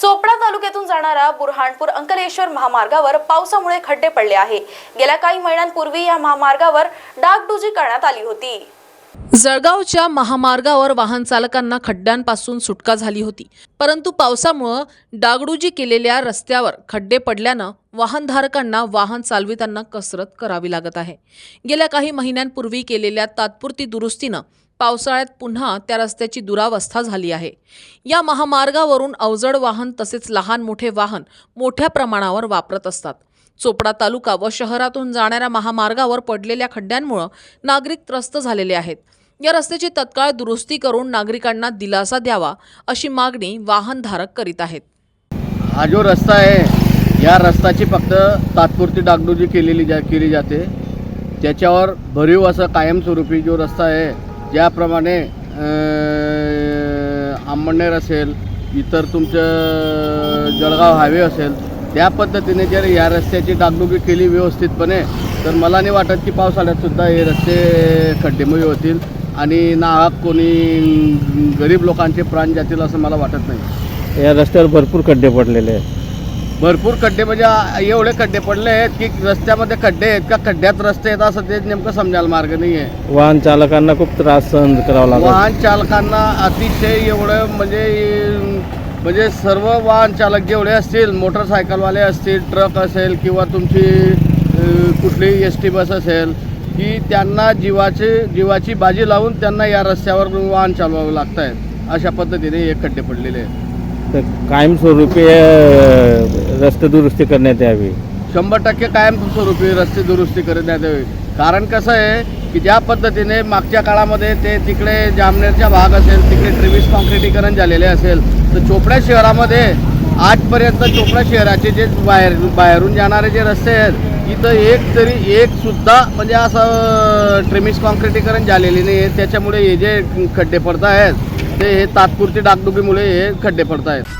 चोपडा तालुक्यातून जाणारा बुरहाणपूर अंकलेश्वर महामार्गावर पावसामुळे खड्डे पडले आहे गेल्या काही महिन्यांपूर्वी या महामार्गावर डागडुजी करण्यात आली होती. जळगावच्या महामार्गावर वाहन चालकांना खड्ड्यांपासून सुटका झाली होती. परंतु पावसामुळं डागडुजी केलेल्या रस्त्यावर खड्डे पडल्यानं वाहनधारकांना वाहन चालविताना कसरत करावी लागत आहे. गेल्या काही महिन्यांपूर्वी केलेल्या तात्पुरती दुरुस्तीनं पावसाळ्यात पुन्हा त्या रस्त्याची दुरावस्था झाली आहे. या महामार्गावरून अवजड वाहन तसेच लहान मोठे वाहन मोठ्या प्रमाणावर वापरत असतात. चोपडा तालुका व शहरातून जाणाऱ्या महामार्गावर पडलेल्या खड्ड्यांमुळं नागरिक त्रस्त झालेले आहेत. या रस्त्याची तत्काळ दुरुस्ती करून नागरिकांना दिलासा द्यावा अशी मागणी वाहनधारक करीत आहेत. हा जो रस्ता आहे या रस्त्याची फक्त तात्पुरती डागडुजी केलेली जा केली जाते. त्याच्यावर भरीव असं कायमस्वरूपी जो रस्ता आहे ज्याप्रमाणे आंबणनेर असेल इतर तुमचं जळगाव हायवे असेल त्या पद्धतीने जर या रस्त्याची डागडुगी केली व्यवस्थितपणे तर मला नाही वाटत की पावसाळ्यातसुद्धा हे रस्ते खड्डेमय होतील आणि नाहक कोणी गरीब लोकांचे प्राण जातील असं मला वाटत नाही. या रस्त्यावर भरपूर खड्डे पडलेले आहेत. भरपूर खड्डे म्हणजे एवढे खड्डे पडले आहेत की रस्त्यामध्ये खड्डे आहेत का? खड्ड्यात रस्ते आहेत असं ते नेमकं समजायला मार्ग नाही आहे वाहन चालकांना खूप त्रास सहन करावा लागतो वाहन चालकांना अतिशय एवढं म्हणजे म्हणजे सर्व वाहन चालक जेवढे असतील मोटरसायकलवाले असतील ट्रक असेल किंवा तुमची कुठली एस टी बस असेल की त्यांना जीवाचे जीवाची बाजी लावून त्यांना या रस्त्यावर वाहन चालवावं लागत आहेत अशा पद्धतीने हे खड्डे पडलेले आहेत. तर कायमस्वरूपी रस्ते दुरुस्ती करण्यात यावी. शंभर टक्के कायमस्वरूपी रस्ते दुरुस्ती करण्यात यावी. कारण कसं आहे की ज्या पद्धतीने मागच्या काळामध्ये ते तिकडे जामनेरचा भाग असेल तिकडे ट्रेविस कॉन्क्रिटीकरण झालेले असेल तर चोपडा शहरामध्ये आजपर्यंत चोपडा शहराचे जे बाहेर बाहेरून जाणारे जे रस्ते आहेत इथं एक तरी एक सुद्धा म्हणजे असं ट्रिमिस कॉन्क्रिटीकरण झालेले नाही आहे त्याच्यामुळे हे जे खड्डे पडत आहेत ते हे तात्पुरती डागडुगीमुळे हे खड्डे पडत आहेत